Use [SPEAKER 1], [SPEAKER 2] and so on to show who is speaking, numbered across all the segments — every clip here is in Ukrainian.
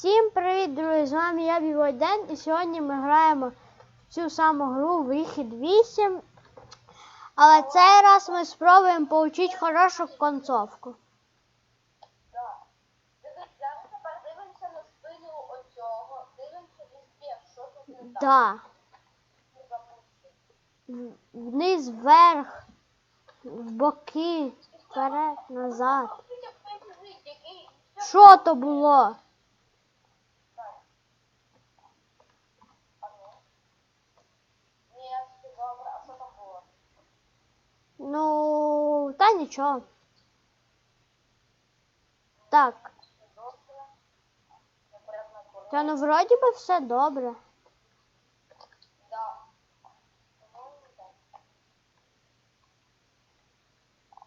[SPEAKER 1] Всім привіт, друзі! З вами я Бівойден і сьогодні ми граємо в цю саму гру Вихід 8. Але цей раз ми спробуємо отримати хорошу концовку.
[SPEAKER 2] Так.
[SPEAKER 1] Вниз, вверх, в боки, вперед, назад. Що то було?
[SPEAKER 2] Так. А ну? Ні, все добре, а що там було?
[SPEAKER 1] Ну, та нічого. Так,
[SPEAKER 2] Все добре. Непорядна курва.
[SPEAKER 1] та ну вроді би все добре.
[SPEAKER 2] Да. По-моєму, так.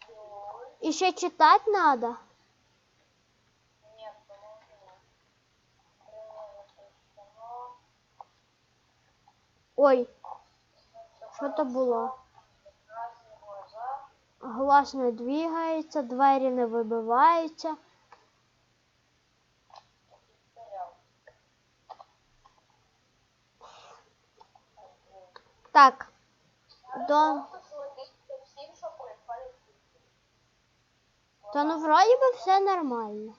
[SPEAKER 2] Ой,
[SPEAKER 1] І ще читати треба.
[SPEAKER 2] Ні, по-моєму, ні. Е, почнемо.
[SPEAKER 1] Ой, що то було?
[SPEAKER 2] Красні глаза.
[SPEAKER 1] Глас не двигається, двері не вибиваються. Так, до... Та ну вроді би все нормально.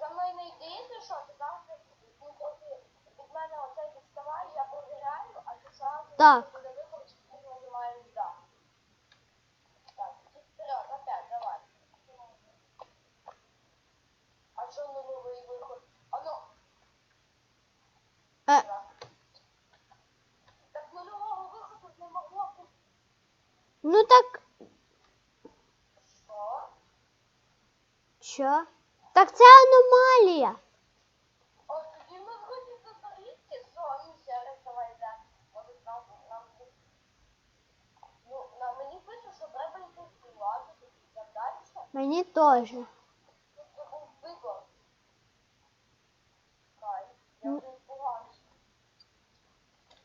[SPEAKER 2] За мною не йди, що, ти завжди від мене оцей відставай, я провіряю, а ти
[SPEAKER 1] Так.
[SPEAKER 2] коли виходиш, ти нажимаєш да. Так, іди вперед, опять, давай. А що нульовий виход? А ну,
[SPEAKER 1] Е,
[SPEAKER 2] так. Так нульового виходу не могло бути.
[SPEAKER 1] ну так,
[SPEAKER 2] Що?
[SPEAKER 1] що? Так це аномалія.
[SPEAKER 2] О, тоді ми вроді до доріжки, що, ну ще раз давай, да. Може нам, нам тут... Ну, на мені пише, що треба йти ладу, так далі.
[SPEAKER 1] Мені теж.
[SPEAKER 2] Тут це був вибор. Кай, я
[SPEAKER 1] Ну.
[SPEAKER 2] вже испугався.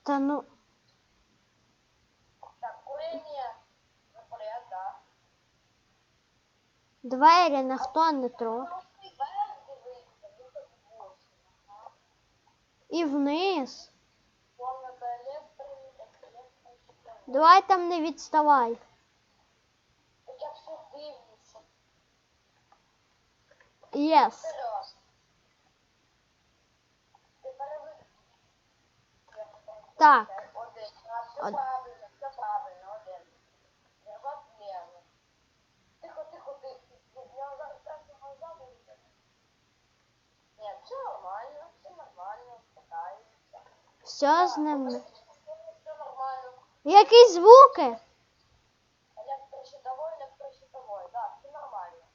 [SPEAKER 1] Та ну,
[SPEAKER 2] Так, курення запоряд, да.
[SPEAKER 1] Двері ніхто не трогає.
[SPEAKER 2] Просто вверх дивиться, виход в восьм. Ага.
[SPEAKER 1] І вниз. Давай там не відставай.
[SPEAKER 2] Я все дивлюся.
[SPEAKER 1] Єс. Так.
[SPEAKER 2] Один. А, все
[SPEAKER 1] Од-
[SPEAKER 2] правильно, все правильно, один. Держать влево. Тихо, тихо, тихо. У меня зараз красные глаза будут. Нет, все нормально, все нормально, успокаивайся.
[SPEAKER 1] Все з ним. Які звуки?
[SPEAKER 2] Электрощитовой, электрощитовой, да, все нормально.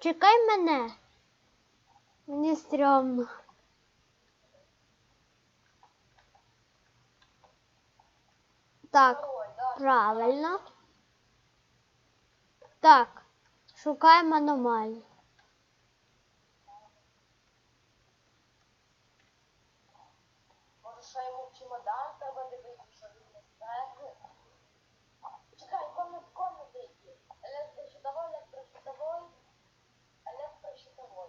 [SPEAKER 1] Чекай мене. Мені стрьомно. Так, правильно. Так, шукаємо аномалію.
[SPEAKER 2] Може, ще йому в чемодан треба дивитися, що він не стресне. Чекай, комнат, комнати які. Електрощитовой, електрощитовой, електрощитовой.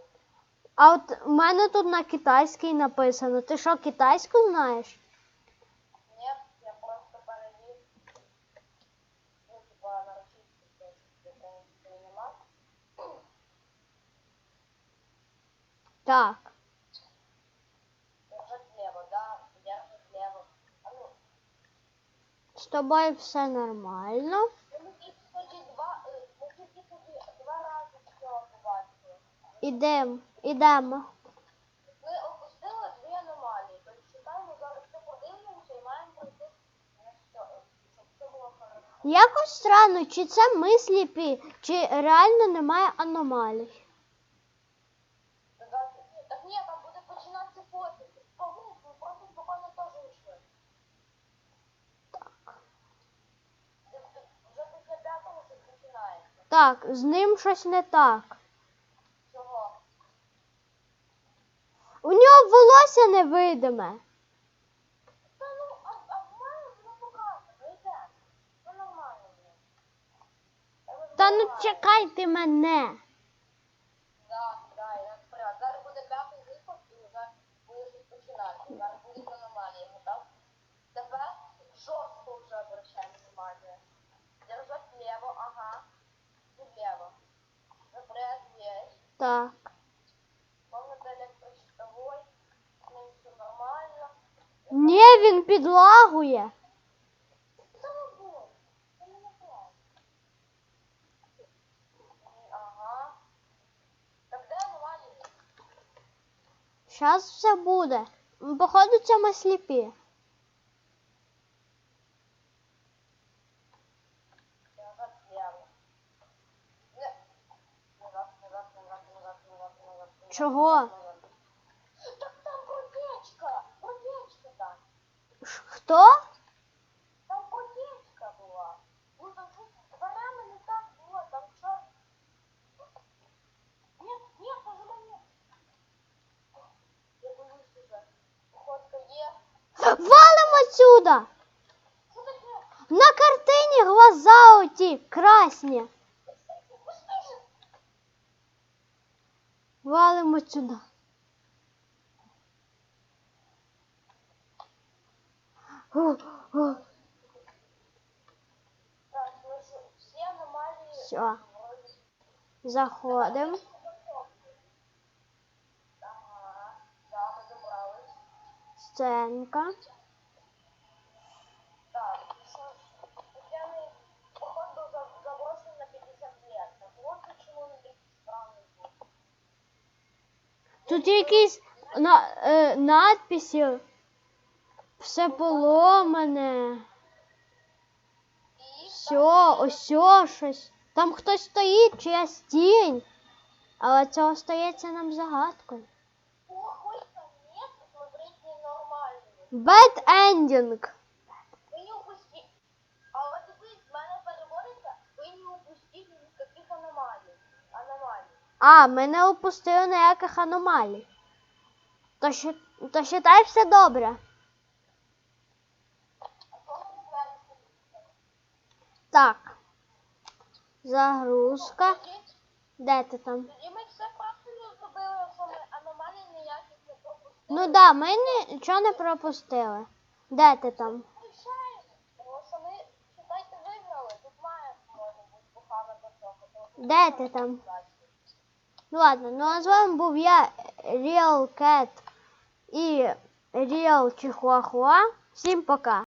[SPEAKER 1] А от у мене тут на китайській написано. Ти що, китайську знаєш?
[SPEAKER 2] Нет, я просто перевів. Ну, типа, на російській української нема.
[SPEAKER 1] Так.
[SPEAKER 2] Держать влево, да, держать влево. А ну,
[SPEAKER 1] З тобою все нормально. Ідемо, ідемо.
[SPEAKER 2] Ми опустили дві аномалії, чекаємо зараз все подивимося і маємо пройти щоб все було хорошо.
[SPEAKER 1] Якось странно, чи це ми сліпі, чи реально немає аномалій.
[SPEAKER 2] Так ні, там буде починатися потім. Погусь, ми просто спокійно теж йшли. Вже після п'ятого щось починається.
[SPEAKER 1] Так, з ним щось не так. невидиме.
[SPEAKER 2] Та ну, а, а в мене воно показує, йде. Ну нормально. Та
[SPEAKER 1] ну чекайте мене. Так,
[SPEAKER 2] так, я справді. Зараз буде п'ятий
[SPEAKER 1] випуск буде про
[SPEAKER 2] аномалії, ну, так? Тебе жорстко внимание. Держать лево, ага. І лево. Добре. Так. Аномалії?
[SPEAKER 1] Зараз все буде. Походу, це ми сліпі.
[SPEAKER 2] Назад влево. Не. Назад, назад, назад, назад, назад, назад. назад,
[SPEAKER 1] Чого?
[SPEAKER 2] назад. Так там протечка. Протечка там.
[SPEAKER 1] Ш- Хто?
[SPEAKER 2] Там протечка була. Ну там щось дверами не так було, там що? Нет, нет, нажимай нет. Я боюсь уже. Походка є. Таке?
[SPEAKER 1] На картині глаза оті красні.
[SPEAKER 2] Пустиш?
[SPEAKER 1] Валим отсюда. О, о. Всё. Заходимо. Сценка.
[SPEAKER 2] Так, що ж, Тетяни, походу, за- заброшен на 50 лет. Так вот почему он такий странний був.
[SPEAKER 1] Тут якісь на, е, надписи. Все поломане. Все, ось щось. Там хтось стоїть, чиясь тінь. Але це остається нам загадкою.
[SPEAKER 2] плохой конец, смотреть ненормальний.
[SPEAKER 1] Bad ending.
[SPEAKER 2] Ви не упустіть. А от дивись, в мене переводиться, ви не упустіть ніяких аномалій. Аномалій.
[SPEAKER 1] А, ми не упустили ніяких аномалій. То, щи- то считай все добре. Так. Загрузка. Де ти там?
[SPEAKER 2] Ми все правильно зробили, що ми аномалій ніяких не пропустили.
[SPEAKER 1] Ну да, ми нічого не пропустили. Де ти там? Де ти там? Ну ладно, ну а з вами був я, Real Cat і Real Чихуахуа. Всім пока.